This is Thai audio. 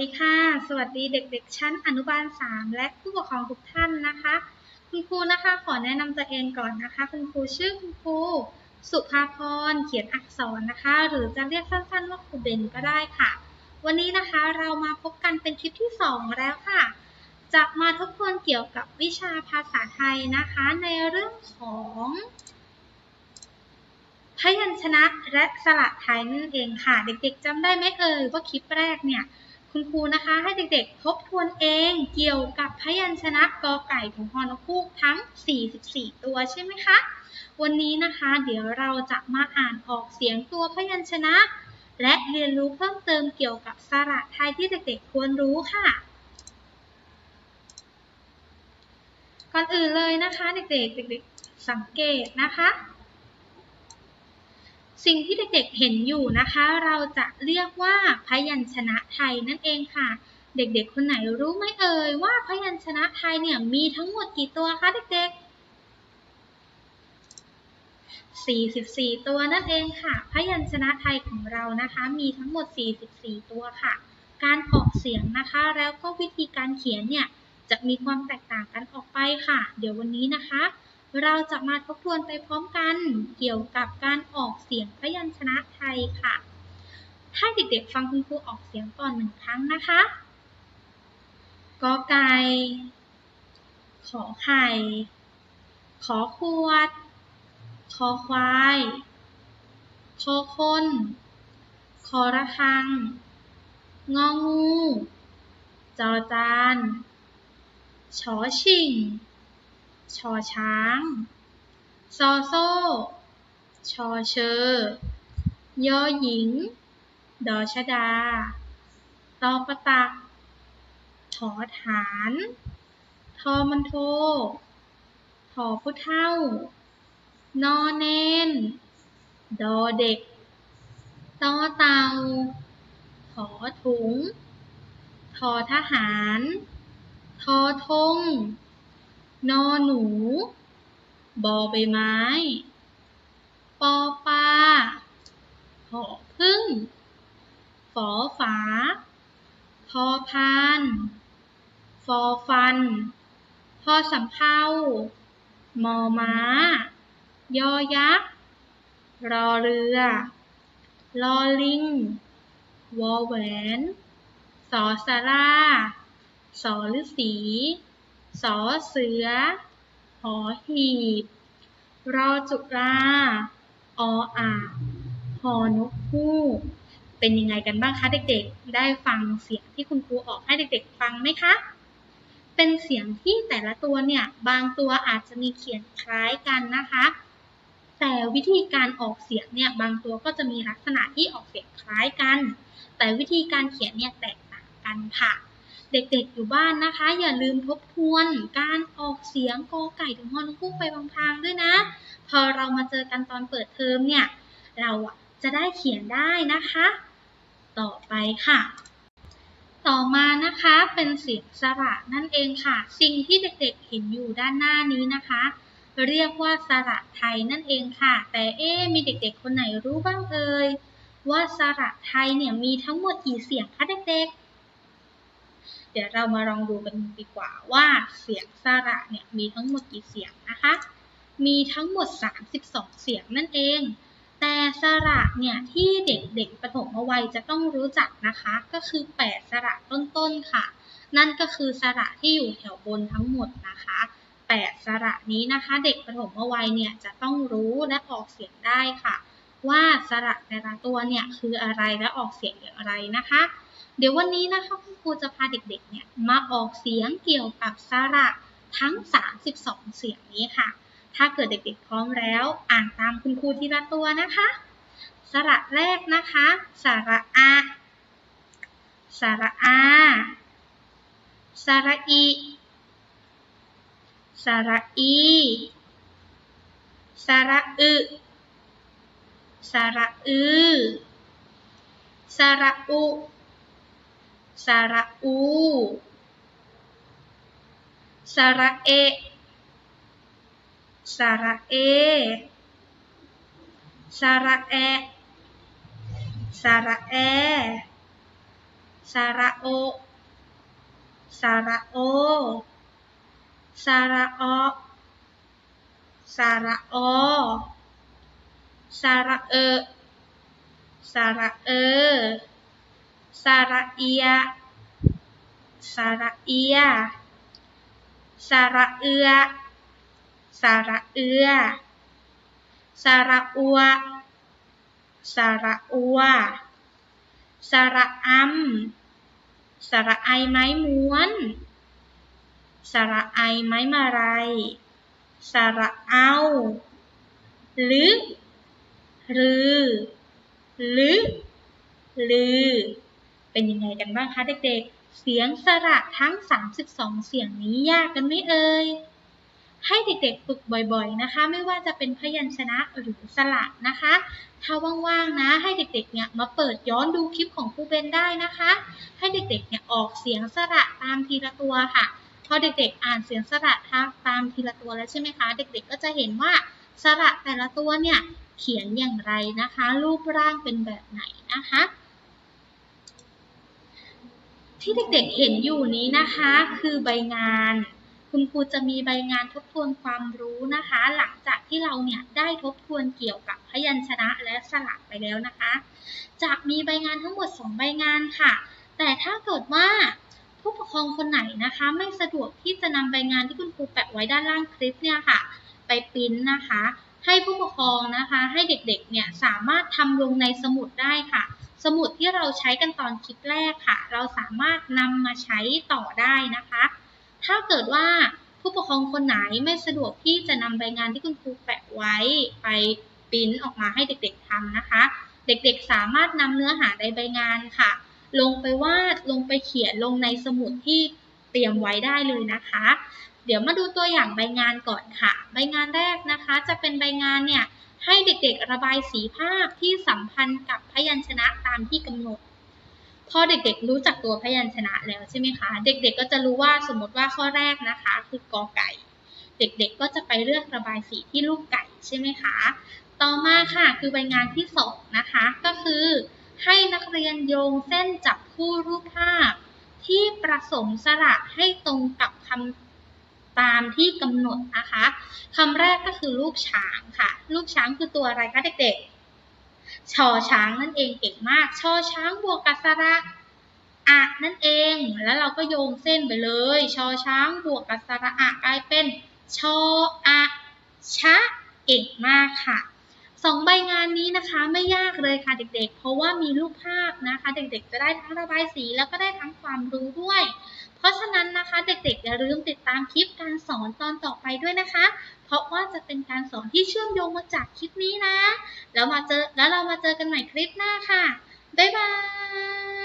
ดีค่ะ สวัสดีเด็กๆ ชั้นอนุบาล 3 และผู้ปกครองทุกท่านนะคะ คุณครูนะคะขอแนะนำตัวเองก่อนนะคะ คุณครูชื่อคุณครูสุภาพรเขียนอักษรนะคะ หรือจะเรียกสั้นๆว่าครูเบนก็ได้ค่ะ วันนี้นะคะเรามาพบกันเป็นคลิปที่ 2 แล้วค่ะ จะมาทบทวนเกี่ยวกับวิชาภาษาไทยนะคะ ในเรื่องของพยัญชนะและสระไทยนั่นเองค่ะ เด็กๆจำได้ไหมเอ่ยว่าคลิปแรกเนี่ย คุณครูนะคะให้เด็กๆ ทบทวนเองเกี่ยวกับพยัญชนะกอไก่ถึงฮอนกฮูกทั้ง 44 ตัวใช่ไหมคะ วันนี้นะคะ เดี๋ยวเราจะมาอ่านออกเสียงตัวพยัญชนะ และเรียนรู้เพิ่มเติมเกี่ยวกับสระไทยที่เด็กๆ ควรรู้ค่ะ ก่อนอื่นเลยนะคะ เด็กๆ เด็กๆ สังเกตนะคะ สิ่งที่เด็กๆเห็นอยู่นะคะ เราจะเรียกว่าพยัญชนะไทยนั่นเองค่ะ เด็กๆ คนไหนรู้ไหมเอ่ยว่าพยัญชนะไทยเนี่ยมีทั้งหมดกี่ตัวคะเด็กๆ44 ตัวนั่นเองค่ะ พยัญชนะไทยของเรานะคะ มีทั้งหมด 44 ตัวค่ะ การออกเสียงนะคะ แล้วก็วิธีการเขียนเนี่ย จะมีความแตกต่างกันออกไปค่ะ เดี๋ยววันนี้นะคะ เราจะมาทบทวนไปพร้อมกันเกี่ยวกับการออกเสียงพยัญชนะไทยค่ะ ให้เด็กๆฟังคุณครูออกเสียงก่อนหนึ่งครั้งนะคะกอไก่ ขอไข่ ขอขวดคอควาย คอคน คอระฆัง งองู จอจาน ชอชิง ชอช้าง ซอโซ่ ชอเชอยอหญิง ดอชดา ตอประตักถอฐาน ทอมันโท ถอผู้เท่า นอเนน ดอเด็ก ตอเตาถอถุง ทอทหาร ทอทง นอหนู บอใบไม้ ปอปลาหอพึ่ง ฝอฝา พอพาน ฟอฟัน พอสำเภามอม้า ยอยักษ์ รอเรือ ลอลิง วอแหวน สอสาราสอฤาษี สอเสือ หอหีบ รอจุฬาออ่างหอนกฮูก เป็นยังไงกันบ้างคะเด็กๆ ได้ฟังเสียงที่คุณครูออกให้เด็กๆ ฟังไหมคะ เป็นเสียงที่แต่ละตัวเนี่ย บางตัวอาจจะมีเขียนคล้ายกันนะคะ แต่วิธีการออกเสียงเนี่ย บางตัวก็จะมีลักษณะที่ออกเสียงคล้ายกัน แต่วิธีการเขียนเนี่ยแตกต่างกันค่ะ เด็กๆอยู่บ้านนะคะ อย่าลืมทบทวนการออกเสียงกอไก่ถึงฮอนกฮูกไปพลางๆด้วยนะ พอเรามาเจอกันตอนเปิดเทอมเนี่ย เราจะได้เขียนได้นะคะ ต่อไปค่ะ ต่อมานะคะเป็นเสียงสระนั่นเองค่ะ สิ่งที่เด็กๆเห็นอยู่ด้านหน้านี้นะคะ เรียกว่าสระไทยนั่นเองค่ะ แต่เอ๊มีเด็กๆ คนไหนรู้บ้างเอ่ยว่าสระไทยเนี่ยมีทั้งหมดกี่เสียงคะเด็กๆ เดี๋ยวเรามาลองดูกันดีกว่าว่าเสียงสระเนี่ยมีทั้งหมดกี่เสียงนะคะ มีทั้งหมด 32 เสียงนั่นเอง แต่สระเนี่ยที่เด็กๆประถมวัยจะต้องรู้จักนะคะ ก็คือ 8 สระต้นๆค่ะ นั่นก็คือสระที่อยู่แถวบนทั้งหมดนะคะ8สระนี้นะคะ เด็กประถมวัยเนี่ยจะต้องรู้และออกเสียงได้ค่ะ ว่าสระแต่ละตัวเนี่ยคืออะไรและออกเสียงอย่างไรนะคะ เดี๋ยววันนี้นะคะคุณครูจะพาเด็กๆเนี่ยมาออกเสียงเกี่ยวกับสระทั้ง 32 เสียงนี้ค่ะ ถ้าเกิดเด็กๆพร้อมแล้ว อ่านตามคุณครูทีละตัวนะคะ สระแรกนะคะ สระอาสระอาสระอีสระอีสระอึสระอือสระอุ สระอู สระเอ สระเอ สระแอ สระแอสสระโอ สระโอ สระออสระออสระเอ สระเอ สระเอีย สระเอีย สระเอือ สระเอือ สระอัว สระอัว สระอัมสระไอไม้ม้วน สระไอไม้มาลายสระเอาหรือรือหรือลือ เป็นยังไงกันบ้างคะเด็กๆ เสียงสระทั้ง 32 เสียงนี้ยากกันไหมเอ่ย ให้เด็กๆฝึกบ่อยๆนะคะ ไม่ว่าจะเป็นพยัญชนะหรือสระนะคะ ถ้าว่างๆนะ ให้เด็กๆเนี่ยมาเปิดย้อนดูคลิปของครูเบนได้นะคะ ให้เด็กๆเนี่ยออกเสียงสระตามทีละตัวค่ะ พอเด็กๆ อ่านเสียงสระตามทีละตัวแล้วใช่ไหมคะ เด็กๆ ก็จะเห็นว่าสระแต่ละตัวเนี่ยเขียนอย่างไรนะคะ รูปร่างเป็นแบบไหนนะคะ ที่เด็กๆเห็นอยู่นี้นะคะคือใบงาน คุณครูจะมีใบงานทบทวนความรู้นะคะ หลังจากที่เราเนี่ยได้ทบทวนเกี่ยวกับพยัญชนะและสระไปแล้วนะคะ จะมีใบงานทั้งหมด 2 ใบงานค่ะ แต่ถ้าเกิดว่าผู้ปกครองคนไหนนะคะ ไม่สะดวกที่จะนำใบงานที่คุณครูแปะไว้ด้านล่างคลิปเนี่ยค่ะ ไปปริ้นนะคะ ให้ผู้ปกครองนะคะ ให้เด็กๆเนี่ยสามารถทำลงในสมุดได้ค่ะ สมุดที่เราใช้กันตอนคลิปแรกค่ะ เราสามารถนำมาใช้ต่อได้นะคะ ถ้าเกิดว่าผู้ปกครองคนไหนไม่สะดวกที่จะนำใบงานที่คุณครูแปะไว้ไปปริ้นออกมาให้เด็กๆทำนะคะ เด็กๆสามารถนำเนื้อหาในใบงานค่ะ ลงไปวาดลงไปเขียนลงในสมุดที่เตรียมไว้ได้เลยนะคะ เดี๋ยวมาดูตัวอย่างใบงานก่อนค่ะ ใบงานแรกนะคะ จะเป็นใบงานเนี่ย ให้เด็กๆระบายสีภาพที่สัมพันธ์กับพยัญชนะตามที่กำหนด พอเด็กๆรู้จักตัวพยัญชนะแล้วใช่ไหมคะ เด็กๆ ก็จะรู้ว่าสมมติว่าข้อแรกนะคะ คือกอไก่ เด็กๆ ก็จะไปเลือกระบายสีที่รูปไก่ใช่ไหมคะ ต่อมาค่ะคือใบงานที่สองนะคะ ก็คือให้นักเรียนโยงเส้นจับคู่รูปภาพ ที่ประสงค์สระให้ตรงกับคำ ตามที่กำหนดนะคะคำแรกก็คือลูกช้างค่ะลูกช้างคือตัวอะไรคะเด็กๆชอช้างนั่นเองเก่งมากชอช้างบวกกับสระอะนั่นเอง แล้วเราก็โยงเส้นไปเลย ชอช้างบวกกับสระอะกลายเป็นชออะชะเก่งมากค่ะสองใบงานนี้นะคะไม่ยากเลยค่ะเด็กๆ เพราะว่ามีรูปภาพนะคะ เด็กๆ จะได้ทั้งระบายสีแล้วก็ได้ทั้งความรู้ด้วย เพราะฉะนั้นนะคะเด็กๆอย่าลืมติดตามคลิปการสอนตอนต่อไปด้วยนะคะ เพราะว่าจะเป็นการสอนที่เชื่อมโยงมาจากคลิปนี้นะ แล้วมาเจอแล้วเรามาเจอกันใหม่คลิปหน้าค่ะ บ๊ายบาย